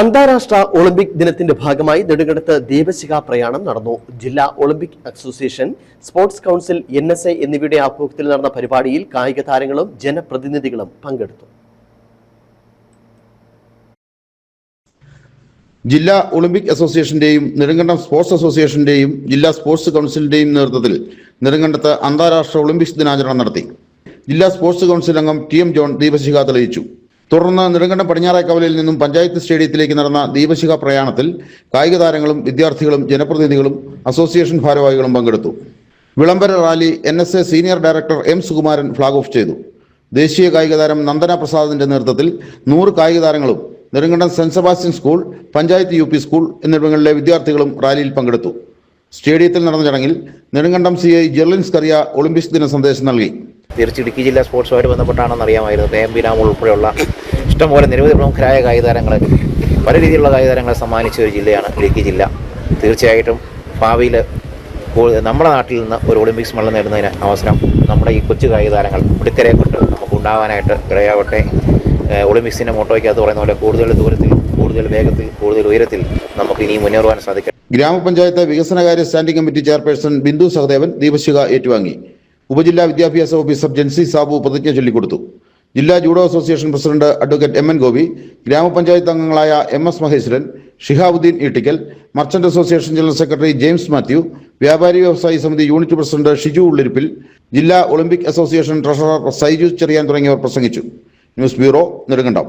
അന്താരാഷ്ട്ര ഒളിമ്പിക് ദിനത്തിന്റെ ഭാഗമായി നെടുകടത്ത് ദീപശിഖ പ്രയാണം നടന്നു. ജില്ലാ olympic association sports council N S A എന്നിവയുടെ ആഭിമുഖ്യത്തിൽ നടന്ന പരിപാടിയിൽ കായിക താരങ്ങളും ജനപ്രതിനിധികളും പങ്കെടുത്തു. ജില്ലാ ഒളിമ്പിക് അസോസിയേഷന്റെയും നെടുങ്കണ്ടം സ്പോർട്സ് അസോസിയേഷന്റെയും ജില്ലാ സ്പോർട്സ് കൗൺസിലിന്റെയും നേതൃത്വത്തിൽ നെടുങ്കണ്ടത്ത് അന്താരാഷ്ട്ര ഒളിമ്പിക്സ് ദിനാചരണം നടത്തി. ജില്ലാ സ്പോർട്സ് കൗൺസിൽ അംഗം ടി എം ജോൺ ദീപശിഖ തെളിയിച്ചു. തുടർന്ന് നെടുങ്കണ്ടം പടിഞ്ഞാറേക്കവലയിൽ നിന്നും പഞ്ചായത്ത് സ്റ്റേഡിയത്തിലേക്ക് നടന്ന ദീപശിഖ പ്രയാണത്തിൽ കായിക താരങ്ങളും വിദ്യാർത്ഥികളും ജനപ്രതിനിധികളും അസോസിയേഷൻ ഭാരവാഹികളും പങ്കെടുത്തു. വിളംബര rally N S A senior director M Sukumaran flag off ചെയ്തു. ദേശീയ കായിക താരം നന്ദന പ്രസാദിന്റെ നേതൃത്വത്തിൽ നൂറ് കായിക താരങ്ങളും Nedumkandam saint Sebastian school panchayat U school എന്നിവിടങ്ങളിലെ വിദ്യാർത്ഥികളും റാലിയിൽ പങ്കെടുത്തു. സ്റ്റേഡിയത്തിൽ നടന്ന ചടങ്ങിൽ Nedumkandam C I ജെർലിൻസ് Kariya Olympics ദിന സന്ദേശം നൽകി. തിരിച്ച് ഇടുക്കി ജില്ലാ സ്പോർട്സുമായിട്ട് ബന്ധപ്പെട്ടാണെന്ന് അറിയാമായിരുന്നു. എം. ബിനാമോൾ ഉൾപ്പെടെയുള്ള ഇഷ്ടംപോലെ നിരവധി പ്രമുഖരായ കായിക താരങ്ങൾ പല രീതിയിലുള്ള കായിക താരങ്ങളെ സമ്മാനിച്ച ഒരു ജില്ലയാണ് ഇടുക്കി ജില്ല. തീർച്ചയായിട്ടും ഭാവിയിൽ നമ്മുടെ നാട്ടിൽ നിന്ന് ഒരു ഒളിമ്പിക്സ് മെഡൽ നേടുന്നതിന് അവസരം നമ്മുടെ ഈ കൊച്ചു കായിക താരങ്ങൾ പിടിക്കരെ കൊണ്ട് നമുക്ക് ഉണ്ടാവാനായിട്ട് ഇടയാവട്ടെ. ഒളിമ്പിക്സിന്റെ മോട്ടോയ്ക്കകത്ത് പറയുന്ന പോലെ കൂടുതൽ ദൂരത്തിൽ കൂടുതൽ വേഗത്തിൽ കൂടുതൽ ഉയരത്തിൽ നമുക്ക് ഇനി മുന്നേറുവാൻ സാധിക്കും. ഗ്രാമപഞ്ചായത്ത് വികസനകാര്യ standing committee chairperson Bindu Sahadevan ദീപശിഖ ഏറ്റുവാങ്ങി. ഉപജില്ലാ വിദ്യാഭ്യാസ ഓഫീസർ ജൻസി സാബു പ്രതിജ്ഞ ചൊല്ലിക്കൊടുത്തു. ജില്ലാ judo association president advocate M N Gopi ഗ്രാമപഞ്ചായത്ത് അംഗങ്ങളായ M S Maheswaran Shihabuddin Ittikkal merchant association general secretary James Mathew വ്യാപാരി വ്യവസായി സമിതി യൂണിറ്റ് പ്രസിഡന്റ് ഷിജു ഉള്ളിരിപ്പിൽ ജില്ലാ Olympic association treasurer Saiju Cheriyan തുടങ്ങിയവർ പ്രസംഗിച്ചു. News bureau Nedumkandam.